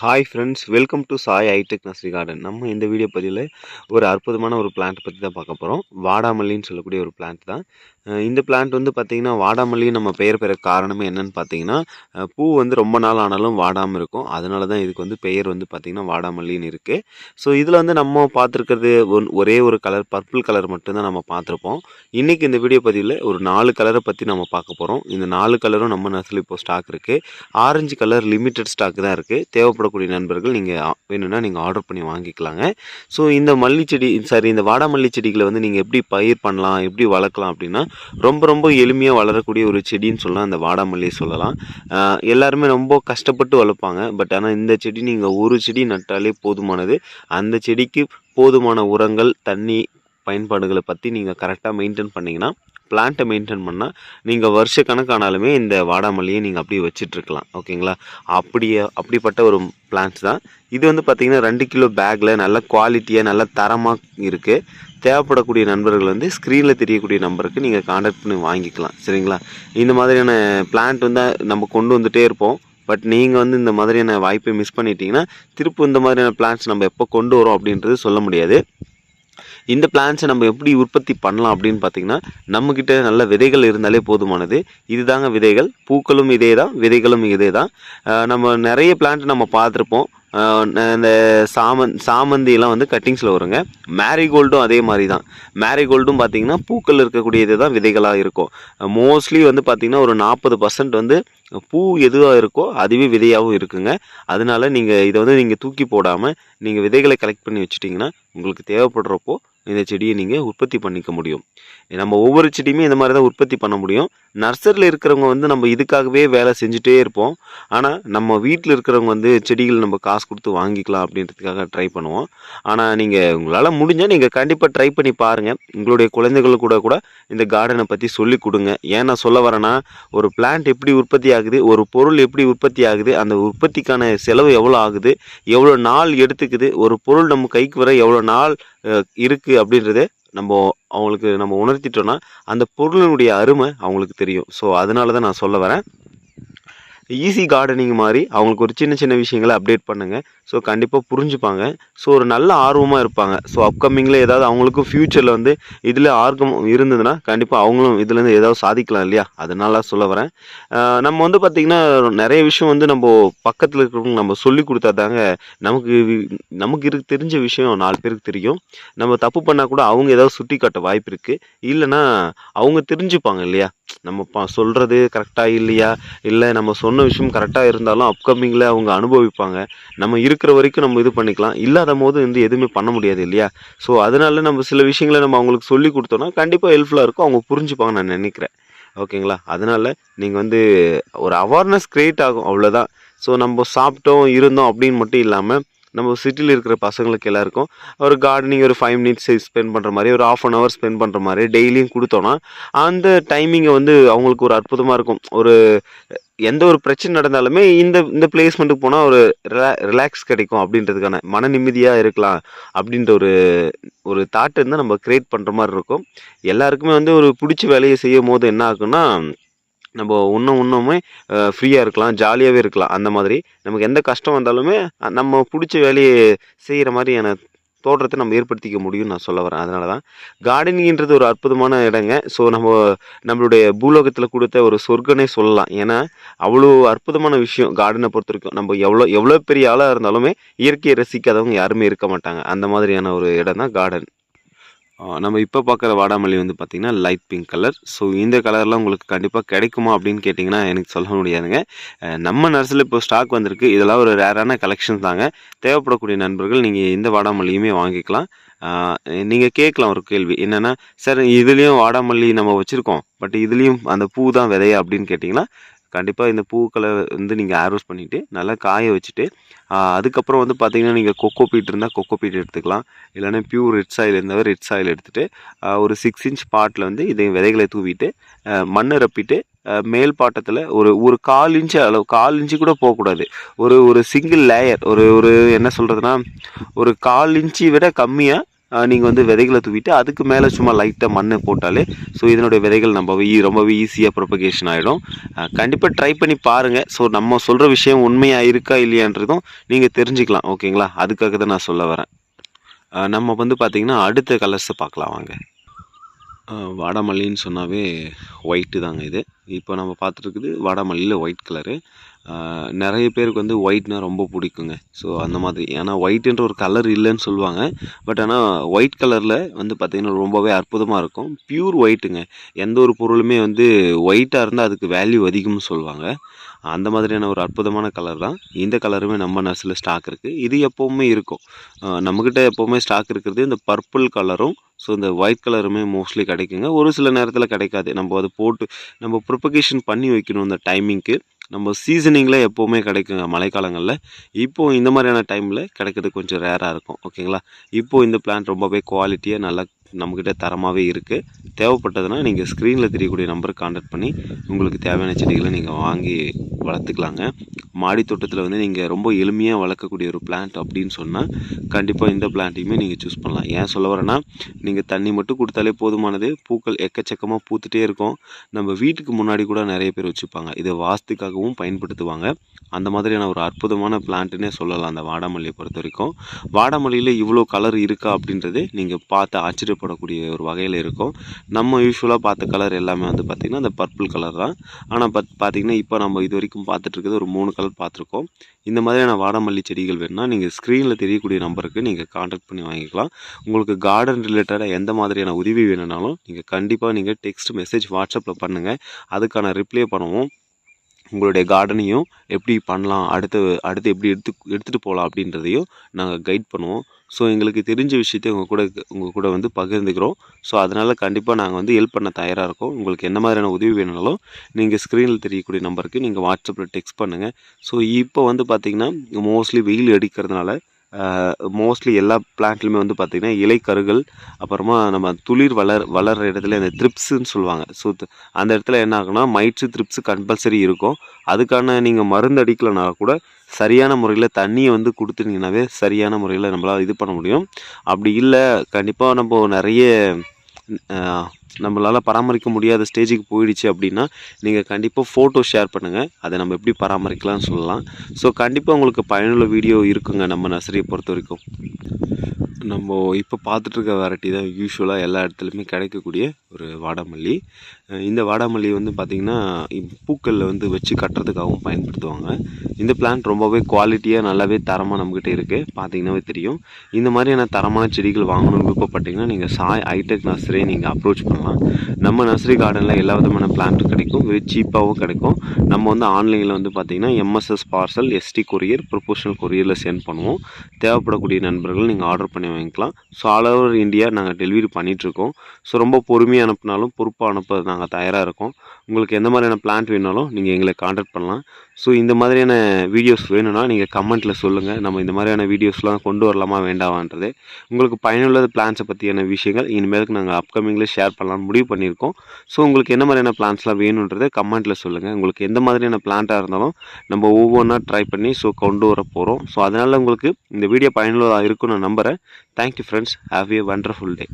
Hi friends welcome to Sai hi tech nursery garden நம்ம இந்த video பதிவில் ஒரு அற்புதமான ஒரு பிளான்ட் பற்றி தான் பார்க்க போகிறோம் வாடாமல்லின்னு சொல்லக்கூடிய ஒரு பிளான்ட் தான். இந்த பிளான்ட் வந்து பார்த்திங்கன்னா வாடாமல்லி நம்ம பெயர் பெற காரணமே என்னென்னு பார்த்தீங்கன்னா பூ வந்து ரொம்ப நாள் ஆனாலும் வாடாமல் இருக்கும். அதனால தான் இதுக்கு வந்து பெயர் வந்து பார்த்திங்கன்னா வாடாமல்லின்னு இருக்குது ஸோ இதில் வந்து நம்ம பார்த்துருக்கிறது ஒரே ஒரு கலர் பர்பிள் கலர் மட்டும்தான் நம்ம பார்த்துருப்போம். இன்றைக்கி இந்த வீடியோ பதிவில் ஒரு நாலு கலரை பற்றி நம்ம பார்க்க போகிறோம் இந்த நாலு கலரும் நம்ம நர்சரி இப்போ ஸ்டாக் இருக்குது ஆரஞ்சு கலர் லிமிட்டட் ஸ்டாக் தான் இருக்குது தேவைப்படும் தேவைப்படக்கூடிய நண்பர்கள் நீங்கள் வேணும்னா நீங்கள் ஆர்டர் பண்ணி வாங்கிக்கலாங்க. ஸோ இந்த மல்லி செடி சாரி இந்த வாடாமல்லி செடிகளை வந்து நீங்கள் எப்படி பயிர் பண்ணலாம் எப்படி வளர்க்கலாம் அப்படின்னா ரொம்ப ரொம்ப எளிமையாக வளரக்கூடிய ஒரு செடின்னு சொல்லலாம் அந்த வாடாமல்லியை சொல்லலாம். எல்லாருமே ரொம்ப கஷ்டப்பட்டு வளர்ப்பாங்க. பட் ஆனால் இந்த செடி நீங்கள் ஒரு செடி நட்டாலே போதுமானது. அந்த செடிக்கு போதுமான உரங்கள் தண்ணி பயன்பாடுகளை பற்றி நீங்கள் கரெக்டாக மெயின்டைன் பண்ணிங்கன்னா பிளான்ட்டை மெயின்டைன் பண்ணால் நீங்கள் வருஷ கணக்கானாலுமே இந்த வாடாமல்லியை நீங்கள் அப்படியே வச்சிட்ருக்கலாம் ஓகேங்களா? அப்படியே அப்படிப்பட்ட ஒரு பிளான்ட்ஸ் தான். இது வந்து பார்த்திங்கன்னா ரெண்டு கிலோ பேக்கில் நல்ல குவாலிட்டியாக நல்ல தரமாக இருக்குது தேவைப்படக்கூடிய நண்பர்கள் வந்து ஸ்க்ரீனில் தெரியக்கூடிய நம்பருக்கு நீங்கள் காண்டாக்ட் பண்ணி வாங்கிக்கலாம். சரிங்களா? இந்த மாதிரியான பிளான்ட் வந்து நம்ம கொண்டு வந்துகிட்டே இருப்போம். பட் நீங்கள் வந்து இந்த மாதிரியான வாய்ப்பை மிஸ் பண்ணிட்டீங்கன்னா திருப்பி இந்த மாதிரியான பிளான்ஸ் நம்ம எப்போ கொண்டு வரோம் அப்படின்றது சொல்ல முடியாது. இந்த பிளான்ஸை நம்ம எப்படி உற்பத்தி பண்ணலாம் அப்படின்னு பார்த்தீங்கன்னா நம்மக்கிட்ட நல்ல விதைகள் இருந்தாலே போதுமானது. இதுதாங்க விதைகள். பூக்களும் இதே தான் விதைகளும் இதே தான் நம்ம நிறைய பிளான்ட் நம்ம பார்த்துருப்போம். இந்த சாமந் சாமந்தியெல்லாம் வந்து கட்டிங்ஸில் வருங்க. மேரிகோல்டும் அதே மாதிரி தான் மேரிகோல்டும் பார்த்தீங்கன்னா பூக்கள் இருக்கக்கூடியது தான் விதைகளாக இருக்கும். மோஸ்ட்லி வந்து பார்த்திங்கன்னா ஒரு நாற்பது பர்சன்ட் வந்து பூ எதுவாக இருக்கோ அதுவே விதையாகவும் இருக்குங்க. அதனால நீங்கள் இதை வந்து நீங்கள் தூக்கி போடாமல் நீங்கள் விதைகளை கலெக்ட் பண்ணி வச்சுட்டிங்கன்னா உங்களுக்கு தேவைப்படுறப்போ இந்த செடியை நீங்கள் உற்பத்தி பண்ணிக்க முடியும். நம்ம ஒவ்வொரு செடியுமே இந்த மாதிரி தான் உற்பத்தி பண்ண முடியும். நர்சரியில் இருக்கிறவங்க வந்து நம்ம இதுக்காகவே வேலை செஞ்சுட்டே இருப்போம். ஆனால் நம்ம வீட்டில் இருக்கிறவங்க வந்து செடிகள் நம்ம காசு கொடுத்து வாங்கிக்கலாம் அப்படின்றதுக்காக ட்ரை பண்ணுவோம். ஆனால் நீங்கள் உங்களால் முடிஞ்சால் நீங்கள் கண்டிப்பாக ட்ரை பண்ணி பாருங்கள் உங்களுடைய குழந்தைகள் கூட கூட இந்த கார்டனை பற்றி சொல்லி கொடுங்க. ஏன் நான் சொல்ல வரேன்னா ஒரு பிளான்ட் எப்படி உற்பத்தி ஆகுது ஒரு பொருள் எப்படி உற்பத்தி ஆகுது அந்த உற்பத்திக்கான செலவு எவ்வளோ ஆகுது எவ்வளோ நாள் எடுத்துக்குது ஒரு பொருள் நம்ம கைக்கு வர எவ்வளோ நாள் இருக்குது அப்படின்றதே நம்ம அவங்களுக்கு நம்ம உணர்த்திட்டோம்னா அந்த பொருளினுடைய அருமை அவங்களுக்கு தெரியும். ஸோ அதனால தான் நான் சொல்ல வரேன். ஈஸி கார்டனிங் மாதிரி அவங்களுக்கு ஒரு சின்ன சின்ன விஷயங்களை அப்டேட் பண்ணுங்கள் ஸோ கண்டிப்பாக புரிஞ்சுப்பாங்க. ஸோ ஒரு நல்ல ஆர்வமாக இருப்பாங்க. ஸோ அப்கமிங்கில் ஏதாவது அவங்களுக்கும் ஃப்யூச்சரில் வந்து இதில் ஆர்வம் இருந்ததுன்னா கண்டிப்பாக அவங்களும் இதுலேருந்து ஏதாவது சாதிக்கலாம் இல்லையா? அதனால சொல்ல வரேன். நம்ம வந்து பார்த்திங்கன்னா நிறைய விஷயம் வந்து நம்ம பக்கத்தில் இருக்கிறவங்க நம்ம சொல்லி கொடுத்தா தாங்க நமக்கு நமக்கு இருக்கு தெரிஞ்ச விஷயம் நாலு பேருக்கு தெரியும். நம்ம தப்பு பண்ணால் கூட அவங்க ஏதாவது சுட்டி காட்ட வாய்ப்பு இருக்குது இல்லைன்னா அவங்க தெரிஞ்சுப்பாங்க இல்லையா? நம்ம பா சொல்கிறது கரெக்டாக இல்லையா? இல்லை நம்ம சொன்ன விஷயம் கரெக்டாக இருந்தாலும் அப்கமிங்கில் அவங்க அனுபவிப்பாங்க. நம்ம இருக்கிற வரைக்கும் நம்ம இது பண்ணிக்கலாம். இல்லாத போது வந்து எதுவுமே பண்ண முடியாது இல்லையா? ஸோ அதனால நம்ம சில விஷயங்களை நம்ம அவங்களுக்கு சொல்லி கொடுத்தோம்னா கண்டிப்பாக ஹெல்ப்ஃபுல்லாக இருக்கும். அவங்க புரிஞ்சுப்பாங்க நான் நினைக்கிறேன். ஓகேங்களா அதனால நீங்கள் வந்து ஒரு அவேர்னஸ் க்ரியேட் ஆகும். அவ்வளோதான் ஸோ நம்ம சாப்பிட்டோம் இருந்தோம் அப்படின்னு மட்டும் இல்லாமல் நம்ம சிட்டியில் இருக்கிற பசங்களுக்கு எல்லாருக்கும் ஒரு கார்டனிங் ஒரு ஃபைவ் மினிட்ஸ் ஸ்பெண்ட் பண்ணுற மாதிரி ஒரு ஆஃப் அன் ஹவர் ஸ்பெண்ட் பண்ணுற மாதிரி டெய்லியும் கொடுத்தோன்னா அந்த டைமிங்கை வந்து அவங்களுக்கு ஒரு அற்புதமாக இருக்கும். ஒரு எந்த ஒரு பிரச்சனை நடந்தாலுமே இந்த இந்த பிளேஸ்மெண்ட்டுக்கு போனால் ஒரு ரிலா ரிலாக்ஸ் கிடைக்கும் அப்படின்றதுக்கான மன நிம்மதியாக இருக்கலாம் அப்படின்ற ஒரு ஒரு தாட் இருந்தால் நம்ம க்ரியேட் பண்ணுற மாதிரி இருக்கும். எல்லாருக்குமே வந்து ஒரு பிடிச்ச வேலையை செய்யும் போது என்ன ஆகுன்னா நம்ம இன்னும் இன்னுமே ஃப்ரீயாக இருக்கலாம் ஜாலியாகவே இருக்கலாம். அந்த மாதிரி நமக்கு எந்த கஷ்டம் வந்தாலுமே நம்ம பிடிச்ச வேலையை செய்கிற மாதிரியான தோற்றத்தை நம்ம ஏற்படுத்திக்க முடியும்னு நான் சொல்ல வரேன். அதனால தான் கார்டனிங்கிறது ஒரு அற்புதமான இடங்க. ஸோ நம்ம நம்மளுடைய பூலோகத்தில் கொடுத்த ஒரு சொர்க்கனே சொல்லலாம். ஏன்னா அவ்வளோ அற்புதமான விஷயம் கார்டனை பொறுத்த வரைக்கும் நம்ம எவ்வளோ எவ்வளோ பெரிய ஆளாக இருந்தாலுமே இயற்கையை ரசிக்காதவங்க யாருமே இருக்க மாட்டாங்க. அந்த மாதிரியான ஒரு இடம் தான் கார்டன் நம்ம இப்போ பார்க்குற வாடாமல்லி வந்து பார்த்திங்கன்னா லைட் பிங்க் கலர் ஸோ இந்த கலர்லாம் உங்களுக்கு கண்டிப்பாக கிடைக்குமா அப்படின்னு கேட்டிங்கன்னா எனக்கு சொல்ல முடியாதுங்க. நம்ம நர்ஸில் இப்போ ஸ்டாக் வந்திருக்கு. இதெல்லாம் ஒரு ரேரான கலெக்ஷன் தாங்க. தேவைப்படக்கூடிய நண்பர்கள் நீங்கள் இந்த வாடாமல்லியுமே வாங்கிக்கலாம். நீங்கள் கேட்கலாம் ஒரு கேள்வி. என்னென்னா சார் இதுலேயும் வாடாமல்லி நம்ம வச்சுருக்கோம். பட் இதுலேயும் அந்த பூ தான் விதையா? அப்படின்னு கேட்டிங்கன்னா கண்டிப்பாக இந்த பூக்களை வந்து நீங்கள் ஆரோஸ் பண்ணிவிட்டு நல்லா காய வச்சுட்டு அதுக்கப்புறம் வந்து பார்த்திங்கன்னா நீங்கள் கொக்கோ பீட் இருந்தால் கொக்கோ பீட் எடுத்துக்கலாம். இல்லைனா பியூர் ரெட் சாயில் இருந்தால் ரெட் சாயில் எடுத்துகிட்டு ஒரு சிக்ஸ் இன்ச் பாட்டில் வந்து இதை விதைகளை தூவிட்டு மண்ணை ரப்பிட்டு மேல் பாட்டத்தில் ஒரு ஒரு கால் இன்ச்சு அளவு கால் இன்ச்சு கூட போகக்கூடாது. ஒரு ஒரு சிங்கிள் லேயர் ஒரு ஒரு என்ன சொல்கிறதுனா ஒரு கால் இன்ச்சு விட கம்மியாக நீங்கள் வந்து விதைகளை தூவிட்டு அதுக்கு மேலே சும்மா லைட்டாக மண் போட்டாலே ஸோ இதனுடைய விதைகள் நம்ம ஈ- ரொம்பவே ஈஸியாக ப்ரொபகேஷன் ஆகிடும் கண்டிப்பாக ட்ரை பண்ணி பாருங்கள் ஸோ நம்ம சொல்கிற விஷயம் உண்மையாக இருக்கா இல்லையான்றதும் நீங்கள் தெரிஞ்சுக்கலாம் ஓகேங்களா? அதுக்காக தான் நான் சொல்ல வரேன். நம்ம வந்து பார்த்திங்கன்னா அடுத்த கலர்ஸை பார்க்கலாம் வாங்க. வாடாமல்லின்னு சொன்னாவே ஒயிட்டு தாங்க இது. இப்போ நம்ம பார்த்துருக்குது வாடாமல்லியில் ஒயிட் கலரு நிறைய பேருக்கு வந்து ஒயிட்னா ரொம்ப பிடிக்குங்க. ஸோ அந்த மாதிரி. ஏன்னா ஒயிட்டுன்ற ஒரு கலர் இல்லைன்னு சொல்லுவாங்க. பட் ஆனால் ஒயிட் கலரில் வந்து பார்த்திங்கன்னா ரொம்பவே அற்புதமாக இருக்கும். பியூர் ஒயிட்டுங்க எந்த ஒரு பொருளுமே வந்து ஒயிட்டாக இருந்தால் அதுக்கு வேல்யூ அதிகம்னு சொல்லுவாங்க. அந்த மாதிரியான ஒரு அற்புதமான கலர் தான். இந்த கலருமே நம்ம நர்ஸில் ஸ்டாக் இருக்குது இது எப்போவுமே இருக்கும். நம்மக்கிட்ட எப்போவுமே ஸ்டாக் இருக்கிறது இந்த பர்பிள் கலரும் ஸோ இந்த ஒயிட் கலருமே மோஸ்ட்லி கிடைக்குங்க. ஒரு சில நேரத்தில் கிடைக்காது. நம்ம அதை போட்டு நம்ம ப்ரிப்பகேஷன் பண்ணி வைக்கணும் இந்த டைமிங்க்கு நம்ம சீசனிங்கில் எப்போவுமே கிடைக்குங்க மழைக்காலங்களில். இப்போது இந்த மாதிரியான டைமில் கிடைக்கிறது கொஞ்சம் ரேராக இருக்கும் ஓகேங்களா இப்போது இந்த பிளான்ட் ரொம்பவே குவாலிட்டியாக நல்லா நம்மக்கிட்ட தரமாகவே இருக்குது தேவைப்பட்டதுன்னா நீங்கள் ஸ்க்ரீனில் தெரியக்கூடிய நம்பருக்கு கான்டாக்ட் பண்ணி உங்களுக்கு தேவையான செடிகளை நீங்கள் வாங்கி வளர்த்துக்கலாங்க. மாடி தோட்டத்தில் வந்து நீங்கள் ரொம்ப எளிமையாக வளர்க்கக்கூடிய ஒரு பிளான்ட் அப்படின்னு சொன்னால் கண்டிப்பாக இந்த பிளான்ட்டையுமே நீங்கள் சூஸ் பண்ணலாம். ஏன் சொல்ல வரேன்னா நீங்கள் தண்ணி மட்டும் கொடுத்தாலே போதுமானது. பூக்கள் எக்கச்சக்கமாக பூத்துட்டே இருக்கும். நம்ம வீட்டுக்கு முன்னாடி கூட நிறைய பேர் வச்சுப்பாங்க. இதை வாஸ்துக்காகவும் பயன்படுத்துவாங்க. அந்த மாதிரியான ஒரு அற்புதமான பிளான்ட்டுன்னே சொல்லலாம் அந்த வாடாமல்லியை பொறுத்த வரைக்கும் வாடாமல்லியில் இவ்வளோ கலர் இருக்கா அப்படின்றது நீங்கள் பார்த்து ஆச்சரியப்படக்கூடிய ஒரு வகையில் இருக்கும். நம்ம யூஸ்வலாக பார்த்த கலர் எல்லாமே வந்து பார்த்திங்கன்னா அந்த பர்பிள் கலர் தான். ஆனால் பத் பார்த்திங்கன்னா இப்போ நம்ம இது வரைக்கும் பார்த்துட்டு இருக்கிறது ஒரு மூணு கலர் பார்த்துருக்கோம். இந்த மாதிரியான வாடாமல்லி செடிகள் வேணும்னா நீங்கள் ஸ்க்ரீனில் தெரியக்கூடிய நம்பருக்கு நீங்கள் காண்டாக்ட் பண்ணி வாங்கிக்கலாம். உங்களுக்கு கார்டன் ரிலேட்டடாக எந்த மாதிரியான உதவி வேணும்னாலும் நீங்கள் கண்டிப்பாக நீங்கள் டெக்ஸ்ட் மெசேஜ் வாட்ஸ்அப்பில் பண்ணுங்கள் அதுக்கான ரிப்ளை பண்ணுவோம். உங்களுடைய கார்டனையும் எப்படி பண்ணலாம் அடுத்து அடுத்து எப்படி எடுத்து எடுத்துகிட்டு போகலாம் அப்படின்றதையும் நாங்கள் கைட் பண்ணுவோம். ஸோ எங்களுக்கு தெரிஞ்ச விஷயத்தை உங்கள் கூட உங்கள் கூட வந்து பகிர்ந்துக்கிறோம். ஸோ அதனால் கண்டிப்பாக நாங்கள் வந்து ஹெல்ப் பண்ண தயாராக இருக்கோம். உங்களுக்கு என்ன மாதிரியான உதவி வேணுனாலும் நீங்கள் ஸ்க்ரீனில் தெரியக்கூடிய நம்பருக்கு நீங்கள் வாட்ஸ்அப்பில் டெக்ஸ்ட் பண்ணுங்கள் ஸோ இப்போ வந்து பார்த்திங்கன்னா மோஸ்ட்லி வெயில் அடிக்கிறதுனால மோஸ்ட்லி எல்லா பிளான்ட்லையுமே வந்து பார்த்திங்கன்னா இலைக்கருகள் அப்புறமா நம்ம துளிர் வளர் வளர்கிற இடத்துல இந்த த்ரிப்ஸுன்னு சொல்லுவாங்க. ஸோ அந்த இடத்துல என்ன ஆகுனா மைட்ஸு த்ரிப்ஸு கம்பல்சரி இருக்கும். அதுக்கான நீங்கள் மருந்து அடிக்கலைனா கூட சரியான முறையில் தண்ணியை வந்து கொடுத்துட்டீங்கன்னாவே சரியான முறையில் நம்மளால் இது பண்ண முடியும். அப்படி இல்லை கண்டிப்பாக நம்ம நிறைய நம்மளால் பராமரிக்க முடியாத ஸ்டேஜுக்கு போயிடுச்சு அப்படின்னா நீங்கள் கண்டிப்பாக ஃபோட்டோ ஷேர் பண்ணுங்கள் அதை நம்ம எப்படி பராமரிக்கலாம்னு சொல்லலாம். ஸோ கண்டிப்பாக உங்களுக்கு பயனுள்ள வீடியோ இருக்குங்க நம்ம நர்சரியை பொறுத்த வரைக்கும். நம்ம இப்போ பார்த்துட்ருக்க வெரைட்டி தான் யூஸ்வலாக எல்லா இடத்துலையுமே கிடைக்கக்கூடிய ஒரு வாடாமல்லி. இந்த வாடாமல்லி வந்து பார்த்திங்கன்னா பூக்களில் வந்து வச்சு கட்டுறதுக்காகவும் பயன்படுத்துவாங்க. இந்த பிளான்ட் ரொம்பவே குவாலிட்டியாக நல்லாவே தரமாக நம்மக்கிட்ட இருக்குது பார்த்தீங்கன்னாவே தெரியும். இந்த மாதிரியான தரமான செடிகள் வாங்கணும்னு விருப்பப்பட்டிங்கன்னா நீங்கள் சாய் ஹைடெக் நர்சரியை நீங்கள் அப்ரோச் பண்ணலாம். நம்ம நர்சரி கார்டனில் எல்லா விதமான பிளான்ட்டும் கிடைக்கும். வெரி சீப்பாகவும் கிடைக்கும். நம்ம வந்து ஆன்லைனில் வந்து பார்த்திங்கன்னா M S S parcel S T courier professional கொரியரில் send பண்ணுவோம். தேவைப்படக்கூடிய நண்பர்கள் நீங்கள் ஆர்டர் பண்ணி வாங்கிக்கலாம். ஸோ ஆல் ஓவர் இந்தியா நாங்கள் டெலிவரி பண்ணிகிட்ருக்கோம் ஸோ ரொம்ப பொறுமையாக அனுப்பினாலும் பொறுப்பாக அனுப்புறது நாங்கள் தயாராக இருக்கோம். உங்களுக்கு எந்த மாதிரியான பிளான்ட் வேணாலும் நீங்கள் எங்களை காண்டாக்ட் பண்ணலாம். ஸோ இந்த மாதிரியான வீடியோஸ் வேணும்னா நீங்கள் கமெண்ட்டில் சொல்லுங்கள் நம்ம இந்த மாதிரியான வீடியோஸ்லாம் கொண்டு வரலாமா வேண்டாமான்றது. உங்களுக்கு பயனுள்ள பிளான்ஸை பற்றியான விஷயங்கள் இனிமேலுக்கு நாங்கள் அப்கமிங்கில் ஷேர் பண்ணலாம்னு முடிவு பண்ணியிருக்கோம். ஸோ உங்களுக்கு என்ன மாதிரியான பிளான்ஸ்லாம் வேணுன்றதை கமெண்ட்டில் சொல்லுங்கள் உங்களுக்கு எந்த மாதிரியான பிளான்ட்டாக இருந்தாலும் நம்ம ஒவ்வொன்றா ட்ரை பண்ணி ஸோ கொண்டு வர போகிறோம் ஸோ அதனால் உங்களுக்கு இந்த வீடியோ பயனுள்ளதாக இருக்கும்னு நான் நம்புகிறேன் thank you friends have a wonderful day